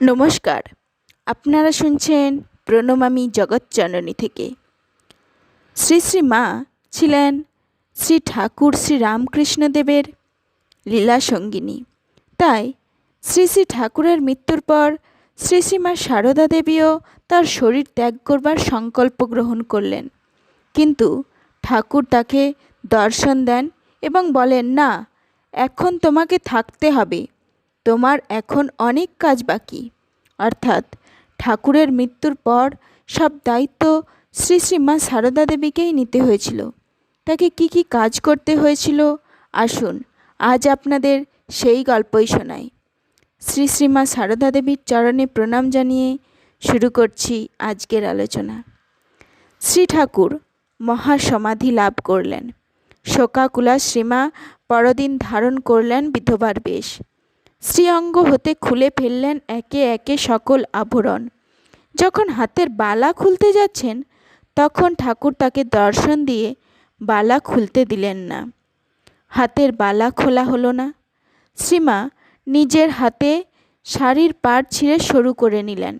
নমস্কার। আপনারা শুনছেন প্রণমামী জগৎজননী থেকে। শ্রী শ্রী মা ছিলেন শ্রী ঠাকুর শ্রী রামকৃষ্ণদেবের লীলা সঙ্গিনী। তাই শ্রী শ্রী ঠাকুরের মৃত্যুর পর শ্রী শ্রী মা সারদা দেবীও তার শরীর ত্যাগ করবার সংকল্প গ্রহণ করলেন। কিন্তু ঠাকুর তাকে দর্শন দেন এবং বলেন, না, এখন তোমাকে থাকতে হবে। তোমার এখন অনেক কাজ বাকি। অর্থাৎ ঠাকুরের মৃত্যুর পর সব দায়িত্ব শ্রী শ্রী মা সারদা দেবীকেই নিতে হয়েছিল। তাকে কি কি কাজ করতে হয়েছিল? আসুন, আজ আপনাদের সেই গল্পই শোনাই। শ্রী শ্রী মা সারদা দেবীর চরণে প্রণাম জানিয়ে শুরু করছি আজকের আলোচনা। শ্রী ঠাকুর মহাসমাধি লাভ করলেন। শোকাকুলা শ্রীমা পরদিন ধারণ করলেন বিধবার বেশ। শ্রীঅঙ্গ হতে খুলে ফেললেন একে একে সকল আভরণ যখন হাতের বালা খুলতে যাচ্ছেন, তখন ঠাকুর তাকে দর্শন দিয়ে বালা খুলতে দিলেন না। হাতের বালা খোলা হলো না। শ্রীমা নিজের হাতে শাড়ির পাড় ছিঁড়ে সরু করে নিলেন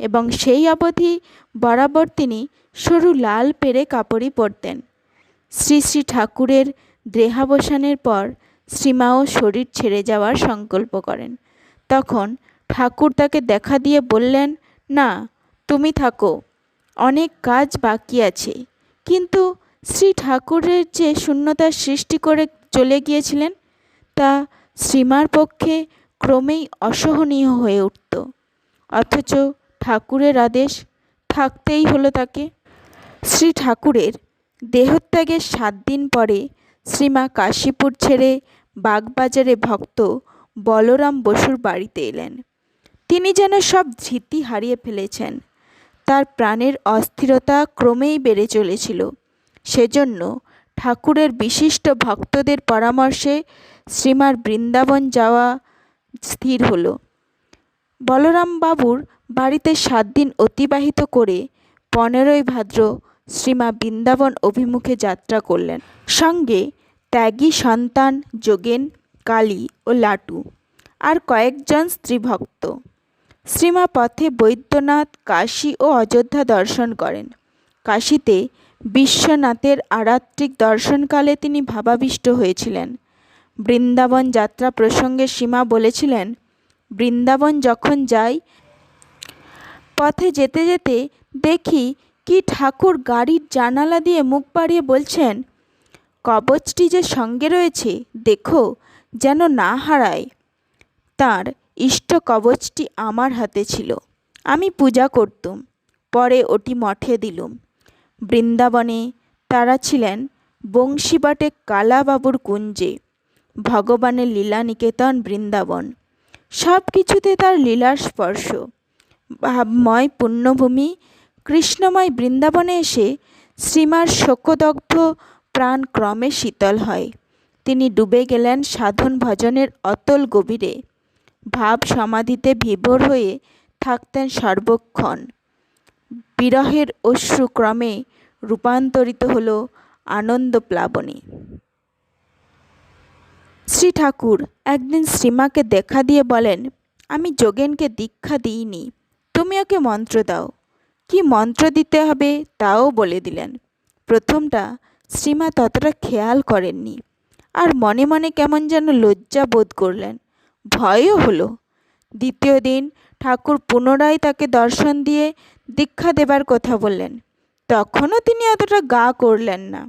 এবং সেই অবধি বরাবর তিনি সরু লাল পেরে কাপড়ই পরতেন। শ্রী শ্রী ঠাকুরের দেহাবসানের পর শ্রীমাও শরীর ছেড়ে যাওয়ার সংকল্প করেন। তখন ঠাকুর তাকে দেখা দিয়ে বললেন, না, তুমি থাকো, অনেক কাজ বাকি আছে। কিন্তু শ্রী ঠাকুরের যে শূন্যতার সৃষ্টি করে চলে গিয়েছিলেন, তা শ্রীমার পক্ষে ক্রমেই অসহনীয় হয়ে উঠত। অথচ ঠাকুরের আদেশ থাকতেই হলো তাকে। শ্রী ঠাকুরের দেহত্যাগের সাত দিন পরে শ্রীমা কাশীপুর ছেড়ে বাগবাজারে ভক্ত বলরাম বসুর বাড়িতে এলেন। তিনি যেন সব ধৃতি হারিয়ে ফেলেছেন। তার প্রাণের অস্থিরতা ক্রমেই বেড়ে চলেছিল। সেজন্য ঠাকুরের বিশিষ্ট ভক্তদের পরামর্শে শ্রীমার বৃন্দাবন যাওয়া স্থির হলো। বলরাম বাবুর বাড়িতে সাত দিন অতিবাহিত করে পনেরোই ভাদ্র শ্রীমা বৃন্দাবন অভিমুখে যাত্রা করলেন। সঙ্গে ত্যাগী সন্তান যোগেন, কালী ও লাটু আর কয়েকজন স্ত্রীভক্ত। শ্রীমা পথে বৈদ্যনাথ, কাশী ও অযোধ্যা দর্শন করেন। কাশীতে বিশ্বনাথের আরাত্রিক দর্শনকালে তিনি ভাবাবিষ্ট হয়েছিলেন। বৃন্দাবন যাত্রা প্রসঙ্গে সীমা বলেছিলেন, বৃন্দাবন যখন যাই, পথে যেতে যেতে দেখি কি ঠাকুর গাড়ির জানালা দিয়ে মুখ বাড়িয়ে বলছেন, কবচটি যে সঙ্গে রয়েছে, দেখো, যেন না হারায়। তার ইষ্ট কবচটি আমার হাতে ছিল, আমি পূজা করতুম, পরে ওটি মঠে দিলুম। বৃন্দাবনে তারা ছিলেন বংশীবাটে কালাবাবুর কুঞ্জে, ভগবানের লীলা নিকেতন বৃন্দাবন। সব কিছুতে তার লীলার স্পর্শ। ভাবময় পুণ্যভূমি কৃষ্ণময় বৃন্দাবনে এসে শ্রীমার শোকদগ্ধ প্রাণ ক্রমে শীতল হয়। তিনি ডুবে গেলেন সাধন ভজনের অতল গভীরে। ভাব সমাধিতে বিভোর হয়ে থাকতেন সর্বক্ষণ। বিরহের অশ্রু ক্রমে রূপান্তরিত হল আনন্দ প্লাবনে শ্রী ঠাকুর একদিন শ্রীমাকে দেখা দিয়ে বলেন, আমি যোগেনকে দীক্ষা দিইনি। তুমি ওকে মন্ত্র দাও। কি মন্ত্র দিতে হবে তাও বলে দিলেন। প্রথমটা শ্রীমা ততটা খেয়াল করেননি আর মনে মনে কেমন যেন লজ্জা বোধ করলেন। ভয়ও হলো। দ্বিতীয় দিন ঠাকুর পুনরায় তাকে দর্শন দিয়ে দীক্ষা দেবার কথা বললেন। তখনও তিনি অতটা গা করলেন না।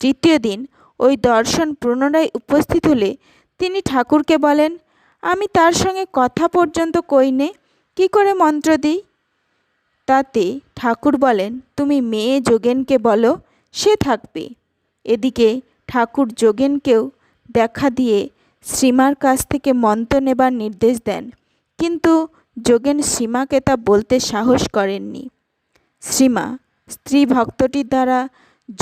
তৃতীয় দিন ওই দর্শন পুনরায় উপস্থিত হলে তিনি ঠাকুরকে বলেন, আমি তার সঙ্গে কথা পর্যন্ত কইনে কি করে মন্ত্র দিই? তাতে ঠাকুর বলেন, তুমি মেয়ে যোগেনকে বলো, সে থাকবে। এদিকে ঠাকুর যোগেনকেও দেখা দিয়ে শ্রীমার কাছ থেকে মন্ত্র নেবার নির্দেশ দেন। কিন্তু যোগেন শ্রীমাকে তা বলতে সাহস করেননি। শ্রীমা স্ত্রী ভক্তটির দ্বারা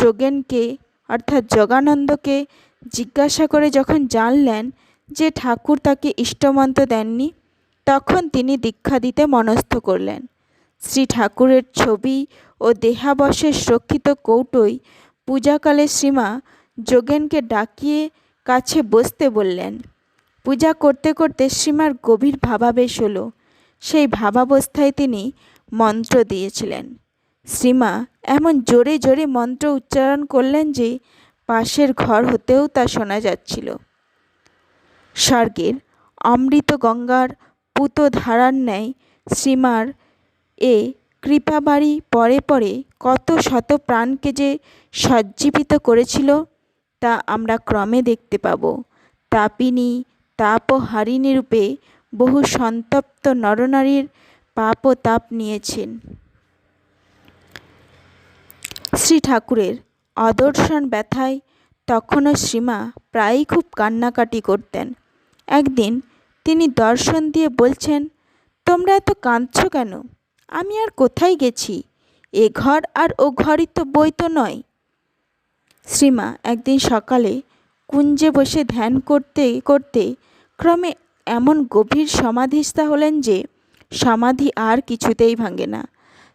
যোগেনকে, অর্থাৎ যোগানন্দকে জিজ্ঞাসা করে যখন জানলেন যে ঠাকুর তাকে ইষ্টমন্ত্র দেননি, তখন তিনি দীক্ষা দিতে মনস্থ করলেন। শ্রী ঠাকুরের ছবি ও দেহাবশেষ রক্ষিত কৌটোয় পূজাকালে শ্রীমা যোগেনকে ডাকিয়ে কাছে বসতে বললেন, পূজা করতে করতে শ্রীমার গভীর ভাবাবেশ হলো। সেই ভাবাবস্থায় তিনি মন্ত্র দিয়েছিলেন। শ্রীমা এমন জোরে জোরে মন্ত্র উচ্চারণ করলেন যে পাশের ঘর হতেও তা শোনা যাচ্ছিল। স্বর্গের অমৃত গঙ্গার পুত ধারার ন্যায় শ্রীমার এ কৃপাবাড়ি পরে পরে কত শত প্রাণকে যে সজ্জীবিত করেছিল, তা আমরা ক্রমে দেখতে পাব। তাপিনী, তাপহারিণী রূপে বহু সন্তপ্ত নরনারীর পাপ ও তাপ নিয়েছেন। শ্রী ঠাকুরের অদর্শন ব্যথায় তখনও শ্রীমা প্রায়ই খুব কান্নাকাটি করতেন। একদিন তিনি দর্শন দিয়ে বলছেন, তোমরা এত কাঁদছ কেন? আমি আর কোথায় গেছি? এ ঘর আর ও ঘরই তো বই তো নয়। শ্রীমা একদিন সকালে কুঞ্জে বসে ধ্যান করতে করতে ক্রমে এমন গভীর সমাধিস্থা হলেন যে সমাধি আর কিছুতেই ভাঙে না।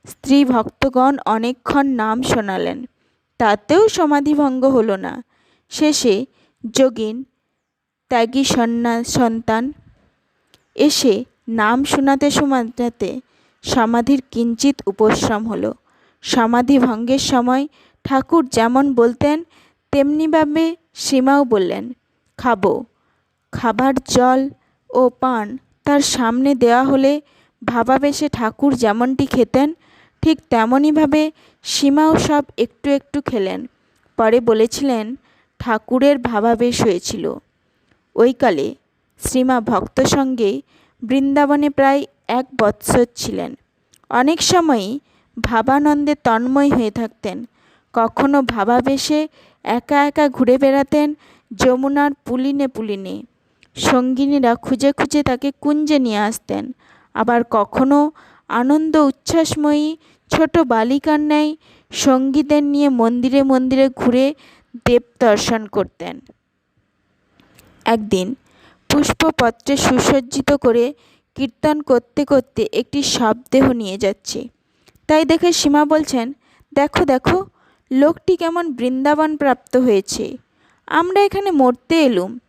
স্ত্রী ভক্তগণ অনেকক্ষণ নাম শোনালেন। তাতেও সমাধিভঙ্গ হলো না। শেষে যোগিন, ত্যাগী সন্ন্যাস সন্তান এসে নাম শোনাতে শোনাতে সমাধির কিঞ্চিত উপশ্রম হলো। সমাধি ভঙ্গের সময় ঠাকুর যেমন বলতেন, তেমনিভাবে সীমাও বললেন, খাব। খাবার, জল ও পান তার সামনে দেওয়া হলে ভাবাবেশে ঠাকুর যেমনটি খেতেন, ঠিক তেমনইভাবে সীমাও সব একটু একটু খেলেন। পরে বলেছিলেন, ঠাকুরের ভাবাবেশ হয়েছিল। ওইকালে শ্রীমা ভক্ত সঙ্গে বৃন্দাবনে প্রায় এক বৎসর ছিলেন। অনেক সময়ই ভাবানন্দে তন্ময় হয়ে থাকতেন। কখনো ভাবাবেশে একা একা ঘুরে বেড়াতেন যমুনার পুলিনে পুলিনে। সঙ্গিনীরা খুঁজে খুঁজে তাকে কুঞ্জে নিয়ে আসতেন। আবার কখনো আনন্দ উচ্ছ্বাসময়ী ছোট বালিকার ন্যায় সঙ্গীদের নিয়ে মন্দিরে মন্দিরে ঘুরে দেব দর্শন করতেন। একদিন পুষ্পপত্রে সুসজ্জিত করে কীর্তন করতে করতে একটি শবদেহ নিয়ে যাচ্ছে। তাই দেখে সীমা বলছেন, দেখো দেখো, লোকটি কেমন বৃন্দাবন প্রাপ্ত হয়েছে। আমরা এখানে মরতে এলুম।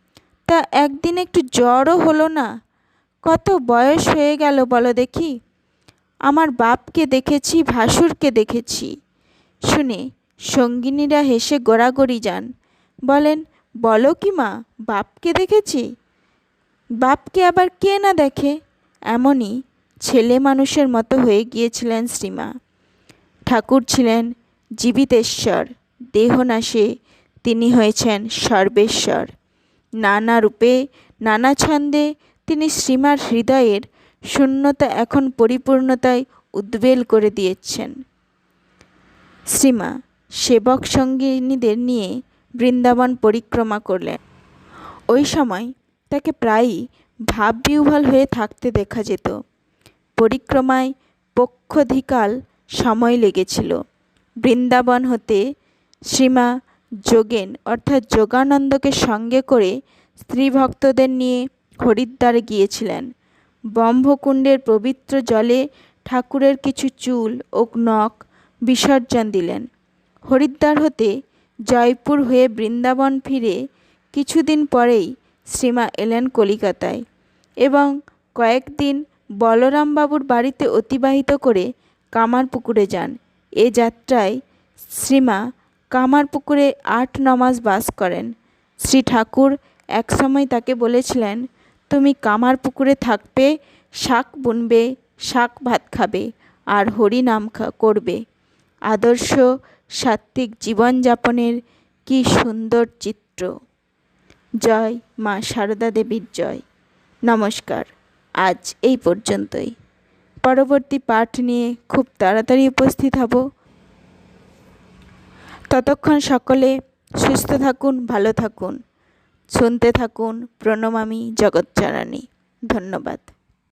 তা একদিন একটু জ্বরও হলো না? কত বয়স হয়ে গেল বলো দেখি। আমার বাপকে দেখেছি, ভাসুরকে দেখেছি। শুনে সঙ্গিনীরা হেসে গোড়াগড়ি যান। বলেন, বলো কি মা, বাপকে দেখেছি? বাপকে আবার কে না দেখে? এমনই ছেলে মানুষের মতো হয়ে গিয়েছিলেন শ্রীমা। ঠাকুর ছিলেন জীবিতেশ্বর, দেহনাশে, তিনি হয়েছেন সর্বেশ্বর। নানা রূপে, নানা ছন্দে তিনি শ্রীমার হৃদয়ের শূন্যতা এখন পরিপূর্ণতায় উদ্বেল করে দিয়েছেন। শ্রীমা সেবক সঙ্গিনীদের নিয়ে বৃন্দাবন পরিক্রমা করলেন। ওই সময় তাকে প্রায়ই ভাববিহ্বল হয়ে থাকতে দেখা যেত। পরিক্রমায় পক্ষধিকাল সময় লেগেছিল। বৃন্দাবন হতে শ্রীমা যোগেন, অর্থাৎ যোগানন্দকে সঙ্গে করে স্ত্রী ভক্তদের নিয়ে হরিদ্বারে গিয়েছিলেন। ব্রহ্মকুণ্ডের পবিত্র জলে ঠাকুরের কিছু চুল ও নখ বিসর্জন দিলেন। হরিদ্বার হতে জয়পুর হয়ে বৃন্দাবন ফিরে কিছুদিন পরেই শ্রীমা এলেন কলিকাতায়। এবং কয়েকদিন বলরামবাবুর বাড়িতে অতিবাহিত করে কামারপুকুরে যান। এ যাত্রায় শ্রীমা কামারপুকুরে আট নমাস বাস করেন। শ্রী ঠাকুর একসময় তাকে বলেছিলেন, তুমি কামারপুকুরে থাকবে, শাক বুনবে, শাক ভাত খাবে আর হরি নাম করবে। আদর্শ সাত্ত্বিক জীবনযাপনের কি সুন্দর চিত্র। জয় মা সারদা দেবীর জয়। নমস্কার। আজ এই পর্যন্তই। পরবর্তী পাঠ নিয়ে খুব তাড়াতাড়ি উপস্থিত হব। ততক্ষণ সকলে সুস্থ থাকুন, ভালো থাকুন। শুনতে থাকুন প্রণমামী জগৎচারাণী। ধন্যবাদ।